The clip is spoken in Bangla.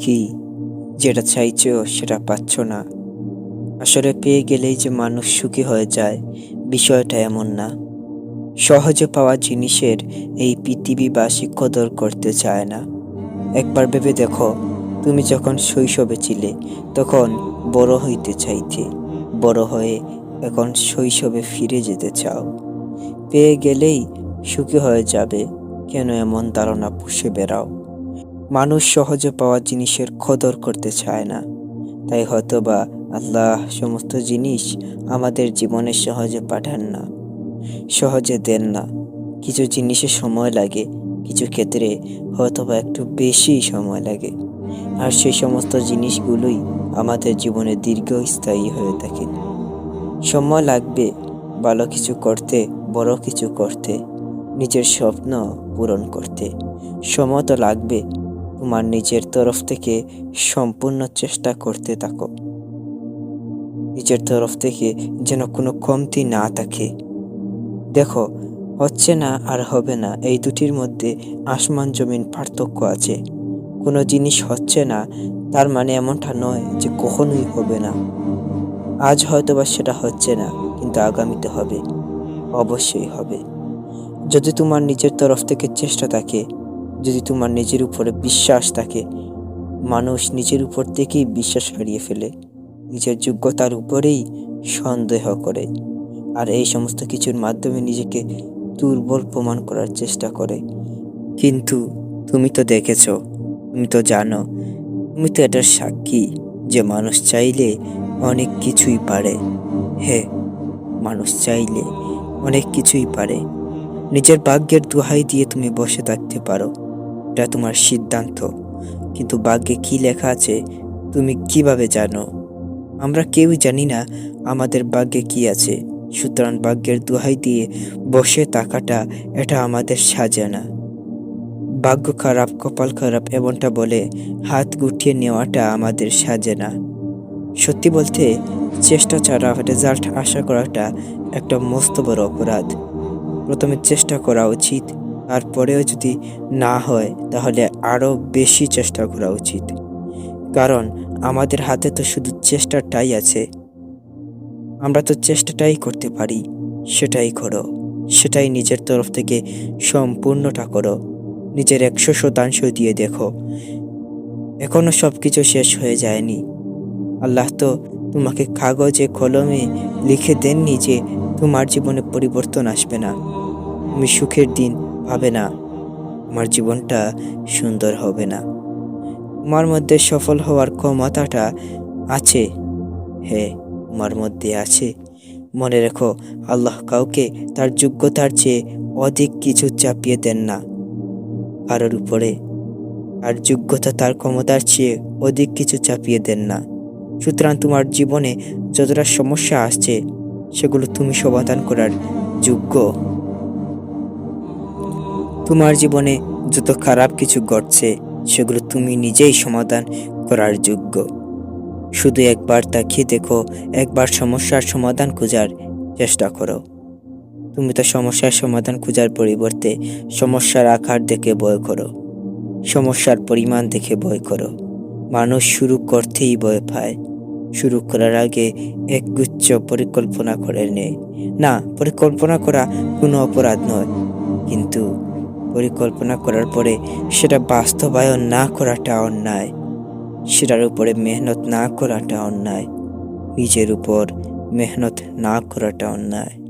কি? যেটা চাইছো সেটা পাচ্ছ না। আসলে পেয়ে গেলেই যে মানুষ সুখী হয়ে যায়, বিষয়টা এমন না। সহজে পাওয়া জিনিসের এই পৃথিবীবাসী কদর করতে চায় না। একবার ভেবে দেখো, তুমি যখন শৈশবে ছিলে, তখন বড় হইতে চাইতে, বড় হয়ে এখন শৈশবে ফিরে যেতে চাও। পেয়ে গেলেই সুখী হয়ে যাবে, কেন এমন ধারণা পুষে বেড়াও। মানুষ সহজে পাওয়া জিনিসের কদর করতে চায় না। তাই হয়তোবা আল্লাহ সমস্ত জিনিস আমাদের জীবনে সহজে পাঠান না, সহজে দেন না। কিছু জিনিসে সময় লাগে, কিছু ক্ষেত্রে হয়তোবা একটু বেশি সময় লাগে। আর সেই সমস্ত জিনিসগুলোই আমাদের জীবনে দীর্ঘস্থায়ী হয়ে থাকে। সময় লাগবে, ভালো কিছু করতে, বড় কিছু করতে, নিজের স্বপ্ন পূরণ করতে। সময় তো লাগবে তোমার নিজের তরফ থেকে সম্পূর্ণ চেষ্টা করতে থাকো। নিজের তরফ থেকে যেন কোনো কমতি না থাকে। দেখো, হচ্ছে না আর হবে না, এই দুটির মধ্যে আসমান জমিন পার্থক্য আছে। কোনো জিনিস হচ্ছে না, তার মানে এমনটা নয় যে কখনোই হবে না। আজ হয়তো বা সেটা হচ্ছে না, কিন্তু আগামীতে হবে। অবশ্যই হবে। যদি তোমার নিজের তরফ থেকে চেষ্টা থাকে যদি তোমার নিজের উপরে বিশ্বাস থাকে, মানুষ নিজের উপর থেকেই বিশ্বাস হারিয়ে ফেলে, নিজের যোগ্যতার উপরেই সন্দেহ করে আর এই সমস্ত কিছুর মাধ্যমে নিজেকে দুর্বল প্রমাণ করার চেষ্টা করে। কিন্তু তুমি তো দেখেছ, তুমি তো জানো, তুমি তো এটার সাক্ষী যে মানুষ চাইলে অনেক কিছুই পারে। হে, মানুষ চাইলে অনেক কিছুই পারে। নিজের ভাগ্যের দোহাই দিয়ে তুমি বসে থাকতে পারো। এটা তোমার সিদ্ধান্ত। কিন্তু ভাগ্যে কি লেখা আছে, তুমি কীভাবে জানো? আমরা কেউই জানি না আমাদের ভাগ্যে কি আছে। সুতরাং ভাগ্যের দোহাই দিয়ে বসে থাকাটা, এটা আমাদের সাজে না। ভাগ্য খারাপ, কপাল খারাপ এমনটা বলে হাত গুটিয়ে নেওয়াটা আমাদের সাজে না। সত্যি বলতে, চেষ্টা ছাড়া রেজাল্ট আশা করাটা একটা মস্ত বড় অপরাধ। প্রথমে চেষ্টা করা উচিত তারপরেও যদি না হয়, তাহলে আরও বেশি চেষ্টা করা উচিত। কারণ আমাদের হাতে তো শুধু চেষ্টাটাই আছে। আমরা তো চেষ্টাটাই করতে পারি। সেটাই করো। সেটাই নিজের তরফ থেকে সম্পূর্ণটা করো। নিজের একশো শতাংশ দিয়ে দেখো। এখনও সব কিছু শেষ হয়ে যায়নি। আল্লাহ তো তোমাকে কাগজে, কলমে লিখে দেননি যে তোমার জীবনে পরিবর্তন আসবে না। তুমি সুখের দিন পাবে না। তোমার জীবনটা সুন্দর হবে না। তোমার মধ্যে সফল হওয়ার ক্ষমতাটা আছে। হে, তোমার মধ্যে আছে। মনে রেখো, আল্লাহ কাউকে তার যোগ্যতার চেয়ে অধিক কিছু চাপিয়ে দেন না। কারোর উপরে আর যোগ্যতা, তার ক্ষমতার চেয়ে অধিক কিছু চাপিয়ে দেন না। সুতরাং তোমার জীবনে যতটা সমস্যা আসছে, সেগুলো তুমি সমাধান করার যোগ্য তোমার জীবনে যত খারাপ কিছু ঘটছে, সেগুলো তুমি নিজেই সমাধান করার যোগ্য। শুধু একবার তাকিয়ে দেখো, একবার সমস্যার সমাধান খোঁজার চেষ্টা করো। তুমি তো সমস্যার সমাধান খোঁজার পরিবর্তে সমস্যার আকার দেখে ভয় করো, সমস্যার পরিমাণ দেখে ভয় করো। মানুষ শুরু করতেই ভয় পায়। শুরু করার আগে একগুচ্ছ পরিকল্পনা করে নেয় না, পরিকল্পনা করা কোনো অপরাধ নয়, কিন্তু পরিকল্পনা করার পরে সেটা বাস্তবায়ন না করাটা অন্যায়। সেটার উপরে মেহনত না করাটা অন্যায়। নিজের উপর মেহনত না করাটা অন্যায়।